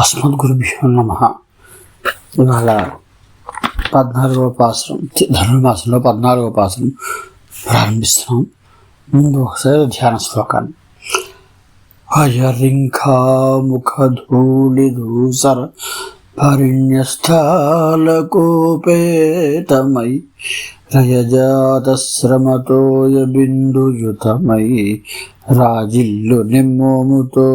అస్మద్గురుభ్యో నమ. ఇవాళ పద్నాలుగవ పాసనం ధనుర్మాసంలో పద్నాలుగవ పాసనం ప్రారంభిస్తున్నాం. ముందు ఒకసారి ధ్యాన శ్లోకాన్ని. అయరింఖాముఖధూళిధూసర పరిణ్యస్థాలకోపేతమై రయజాతశ్రమతోయ బిందుయుతమై రాజిల్లు నిమ్మోముతో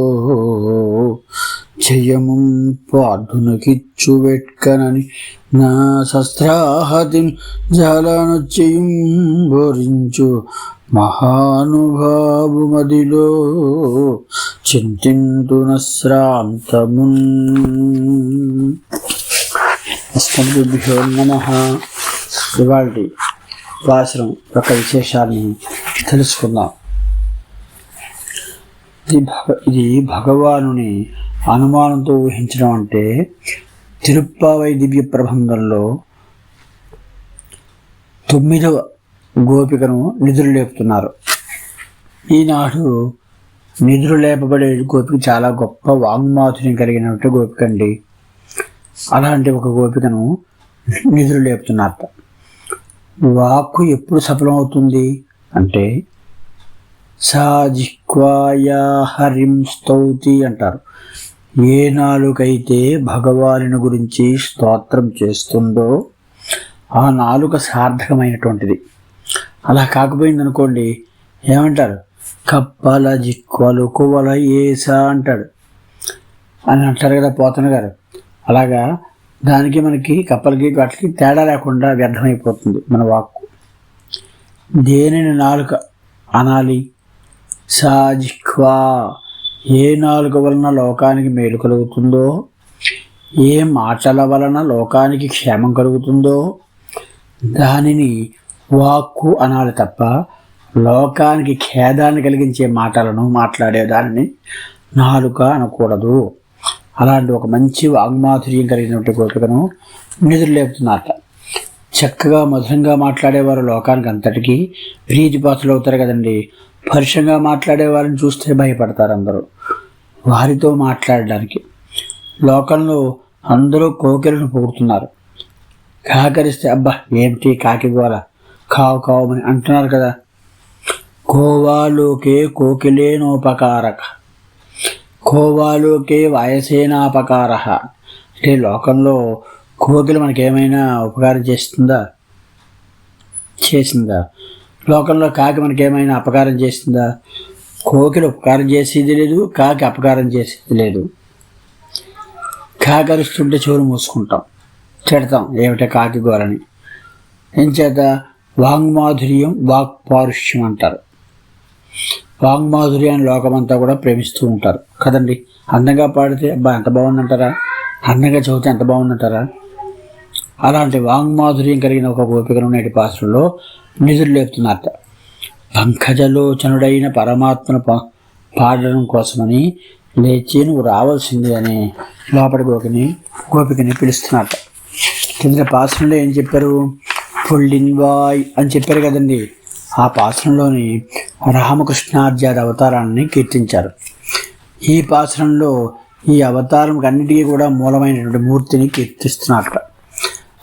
జయము పార్థునకిచ్చు వెట్కనని నా శస్త్రాహతిం జలనుచ్చయం భరించు మహానుభావు మదిలో చింతింతున శ్రాంతమున్ అస్మద్భ్యో నమ. ఇవాళ వాసనం యొక్క విశేషాన్ని తెలుసుకుందాం. ఇది భగ ఇది భగవానుని అనుమానంతో ఊహించడం అంటే తిరుప్పావై దివ్య ప్రబంధంలో తొమ్మిదవ గోపికను నిధులు లేపుతున్నారు ఈనాడు నిధులు లేపబడే గోపిక చాలా గొప్ప వాంగ్మాధుర్యం కలిగినటువంటి గోపిక అండి. అలాంటి ఒక గోపికను నిధులు లేపుతున్నారట వాక్కు ఎప్పుడు సఫలమవుతుంది అంటే సా జిహ్వాయా హరిం స్తౌతి అంటారు. ఏ నాలుకైతే భగవానుని గురించి స్తోత్రం చేస్తుందో ఆ నాలుక సార్థకమైనటువంటిది. అలా కాకపోయింది అనుకోండి ఏమంటారు? కప్పల జిక్వలు కువల ఏసా అంటాడు. అని అంటారు కదా పోతన గారు. అలాగా దానికి మనకి కప్పలకి వాటికి తేడా లేకుండా వ్యర్థమైపోతుంది మన వాక్కు. దేనిని నాలుక అనాలి? సాజిఖ్వా ఏ నాలుక వలన లోకానికి మేలు కలుగుతుందో ఏ మాటల వలన లోకానికి క్షేమం కలుగుతుందో దానిని వాక్కు అనాలి తప్ప లోకానికి ఖేదాన్ని కలిగించే మాటలను మాట్లాడే దానిని నాలుక అనకూడదు. అలాంటి ఒక మంచి వాగ్మాధుర్యం కలిగినటువంటి కోరికను నిధులు లేపుతున్నారట. చక్కగా మధురంగా మాట్లాడేవారు లోకానికి అంతటికీ. ప్రీతిపాత్రలు అవుతారు కదండి. పరుషంగా మాట్లాడే వారిని చూస్తే భయపడతారు అందరూ. వారితో మాట్లాడడానికి లోకంలో అందరూ కోకిలను పొగుడుతున్నారు. కాకరిస్తే అబ్బా ఏంటి కాకి గోల? కావు కావమని అంటున్నారు కదా. కోవాలోకే కోకిలేనోపకారక కోవాలోకే వాయసేనాపకార అంటే లోకంలో కోకిలు మనకేమైనా ఉపకారం చేస్తుందా? చేసిందా? లోకంలో కాకి మనకేమైనా అపకారం చేసిందా? కోకిలు ఉపకారం చేసేది లేదు కాకి అపకారం చేసేది లేదు. కాకరిస్తుంటే చెవులు మూసుకుంటాం చెడతాం ఏమిటో కాకి గోరని. ఎంచేత వాంగ్మాధుర్యం వాక్ పారుష్యం అంటారు. వాంగ్మాధుర్యాన్ని లోకమంతా కూడా ప్రేమిస్తూ ఉంటారు. కదండి అందంగా పాడితే అబ్బా ఎంత బాగుందంటారా? అందంగా చదివితే ఎంత బాగుందంటారా? అలాంటి వాంగ్మాధుర్యం కలిగిన ఒక గోపికను నేటి పాత్రలో నిధులు లేపుతున్నారట పంకజలోచనుడైన పరమాత్మను పాడడం కోసమని లేచి నువ్వు రావాల్సింది అని లోపలి గోపిని గోపికని పిలుస్తున్నట్ట కింద పాసనంలో ఏం చెప్పారు? పొల్లిన్వాయ్ అని చెప్పారు కదండి. ఆ పాసనంలోని రామకృష్ణార్జారి అవతారాన్ని కీర్తించారు. ఈ పాసనంలో ఈ అవతారం అన్నిటికీ కూడా మూలమైనటువంటి మూర్తిని కీర్తిస్తున్నట్ట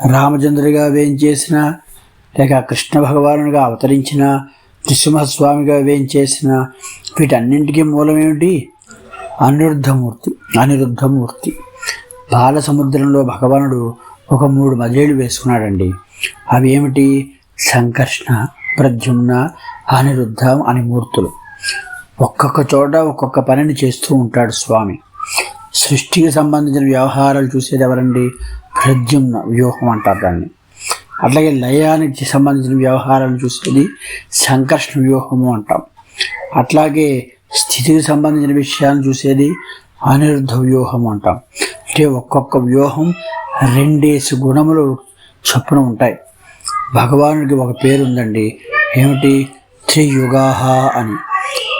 రామచంద్రుడిగా వేయించేసిన లేక కృష్ణ భగవానుడిగా అవతరించిన నృసింహస్వామిగా వేయించేసిన వీటన్నింటికీ మూలం ఏమిటి అనిరుద్ధమూర్తి అనిరుద్ధమూర్తి. బాల సముద్రంలో భగవానుడు ఒక మూడు మజేళ్ళు వేసుకున్నాడండి. అవి ఏమిటి సంకర్షణ ప్రద్యుమ్న అనిరుద్ధ అని మూర్తులు. ఒక్కొక్క చోట ఒక్కొక్క పనిని చేస్తూ ఉంటాడు స్వామి. సృష్టికి సంబంధించిన వ్యవహారాలు చూసేది ఎవరండి? ప్రద్యుమ్న వ్యూహం అంటారు దాన్ని. అట్లాగే లయానికి సంబంధించిన వ్యవహారాలు చూసేది సంకర్షణ వ్యూహము అంటాం. అట్లాగే స్థితికి సంబంధించిన విషయాలను చూసేది అనిరుద్ధ వ్యూహం అంటాం. అంటే ఒక్కొక్క వ్యూహం రెండేసి గుణములు చొప్పున ఉంటాయి. భగవానుడికి ఒక పేరు ఉందండి ఏమిటి? త్రియుగాహ అని.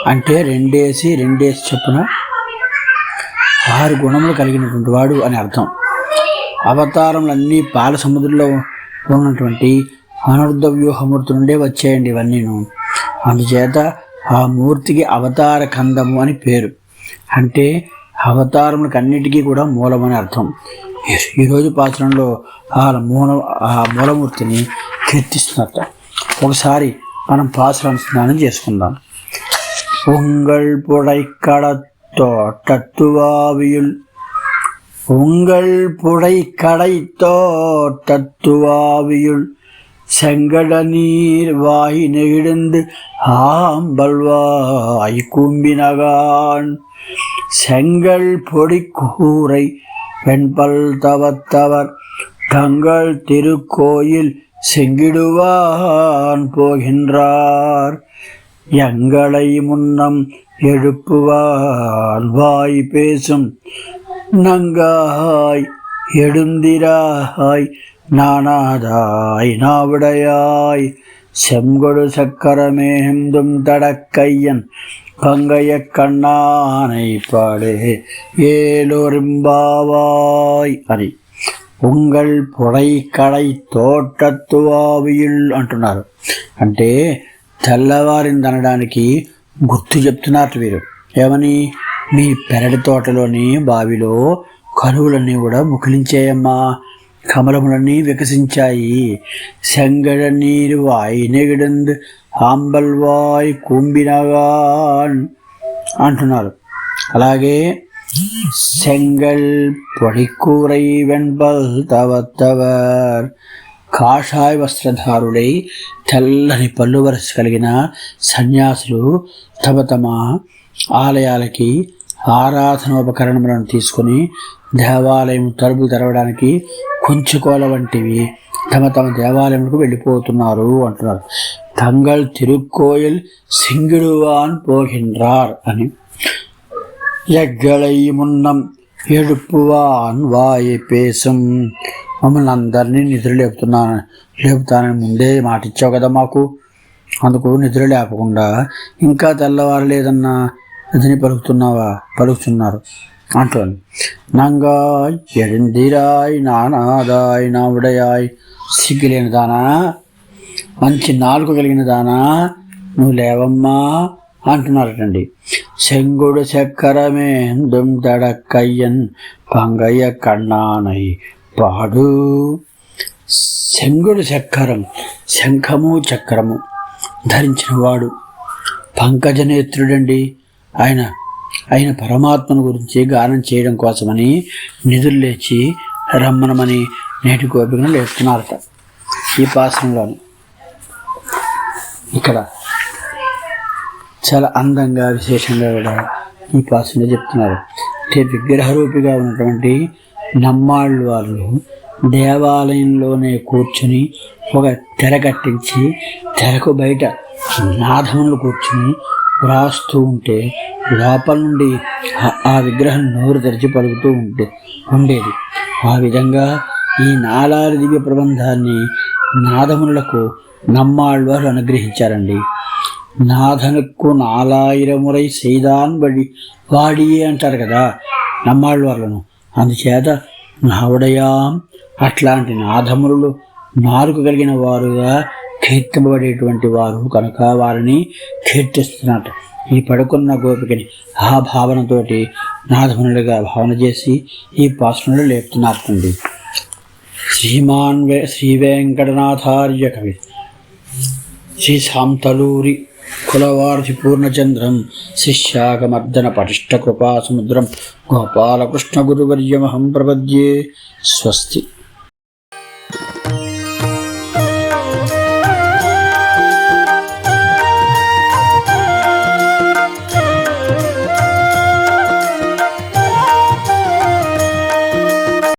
అంటే రెండేసి రెండేసి చొప్పున ఆరు గుణములు కలిగినటువంటి వాడు అని అర్థం. అవతారములన్నీ పాల సముద్రంలో ఉన్నటువంటి అనర్థ వ్యూహమూర్తి నుండే వచ్చాయండి ఇవన్నీను అందుచేత ఆ మూర్తికి అవతార కందము అని పేరు అంటే అవతారములకు అన్నిటికీ కూడా మూలమని అర్థం ఈ- ఈరోజు పాత్రంలో ఆ మూల ఆ మూలమూర్తిని కీర్తిస్తున్నట్ట ఒకసారి మనం పాసురాన్ని స్నానం చేసుకుందాం உங்கள் புடைக்கடத்தோ உங்கள் புடை கடை தத்துவாவியுள் செங்கட நீர் வாய் நெகிழ்ந்து ஆம்பல்வாய் கும்பினகான். செங்கல் பொடி கூரை வெண்பல் தவத்தவர் தங்கள் திருக்கோயில் செங்கிடுவான் போகின்றார். எங்களை முன்னம் எழுப்புவான் வாய் பேசும் நங்காய் எடுந்திராய் நானாதாய் நாவிடையாய் செங்கொடு சக்கரமேந்தும் தடக்கையன் பங்கைய கண்ணானை பாடே ఏలోరింబావాయ్ అని ఉంగల్ పొడై కడై తోటత్తువావియుల్ అంటున్నారు అంటే తెల్లవారింది అనడానికి గుర్తు చెప్తున్నారు వీరు ఏమని మీ పెరటి తోటలోని బావిలో కరువులన్నీ కూడా ముకిలించాయమ్మా కమలములన్నీ వికసించాయి செங்கட நீர் வாய் நெகிடந்து ఆంబల్ వాయ్ కుంభినగాన్ అంటున్నారు అలాగే సెంగల్ పొడికూరై వెంబల్ తవత్తవర్ కాషాయ వస్త్రధారుడై తెల్లని పళ్ళు వరస కలిగిన సన్యాసులు తమ తమ ఆలయాలకి ఆరాధనోపకరణములను తీసుకొని దేవాలయం తలుపులు తెరవడానికి కొంచుకోల వంటివి తమ తమ దేవాలయంకు వెళ్ళిపోతున్నారు అంటున్నారు. తంగల్ తిరుక్కోయిల్ సింగిడువాన్ పోహిండ్రార్ అని. ఎగ్గళై మున్నం ఎడుపువాన్ వాయి పేసం. మమ్మల్ని అందరినీ నిద్ర లేపుతున్నాను లేపుతానని ముందే మాట ఇచ్చావు కదా మాకు. అందుకు నిద్ర లేపకుండా ఇంకా తెల్లవారు లేదన్నా అదని పలుకుతున్నావా పలుకుతున్నారు అంటోంది నంగా ఎడిందిరాయ్ నానాదాయ్ నావుడయాయ్ సిగ్గులేని దానా మంచి నాలుగు కలిగిన దానా నువ్వు లేవమ్మా అంటున్నారటండి செங்கொடு சக்கரமே தும் தடக்கையன் பங்கைய கண்ணானை పాడు శంగుడు చక్రం శంఖము చక్రము ధరించిన వాడు పంకజనేత్రుడండి ఆయన ఆయన పరమాత్మను గురించి గానం చేయడం కోసమని నిధులు లేచి రమ్మనమని నేటి గోపికను లేపుతున్నారట ఈ పాసనలోని ఇక్కడ చాలా అందంగా విశేషంగా కూడా ఈ పాసంలో చెప్తున్నారు. అంటే విగ్రహరూపిగా ఉన్నటువంటి నమ్మాళ్ళు వాళ్ళు దేవాలయంలోనే కూర్చుని ఒక తెర కట్టించి తెరకు బయట నాదములు కూర్చుని వ్రాస్తూ ఉంటే లోపల నుండి ఆ విగ్రహం నోరు తెరిచి పలుకుతూ ఉంటే ఉండేది. ఆ విధంగా ఈ నాలారు దివ్య ప్రబంధాన్ని నాదమునులకు నమ్మాళ్వారు అనుగ్రహించారండి. నాథనుకు నాలాయిరమురై సైదాన్ బడి వాడియే అంటారు కదా నమ్మాళ్వార్లను అందుచేత నావుడయాం అట్లాంటి నాథములు నారుకు కలిగిన వారుగా కీర్తింపబడేటువంటి వారు కనుక వారిని కీర్తిస్తున్నట్టు. ఈ పడుకున్న గోపికని ఆ భావనతోటి నాథమునులుగా భావన చేసి ఈ పాసనలు లేపుతున్నారండి. శ్రీమాన్ వే శ్రీ వెంకటనాథార్య కవి. శ్రీ సాంతలూరి కులవార్తి పూర్ణచంద్రం శిష్యాగమర్దన పటిష్ట కృపా సముద్రం గోపాలకృష్ణ గురువర్యమహం ప్రపద్యే. స్వస్తి.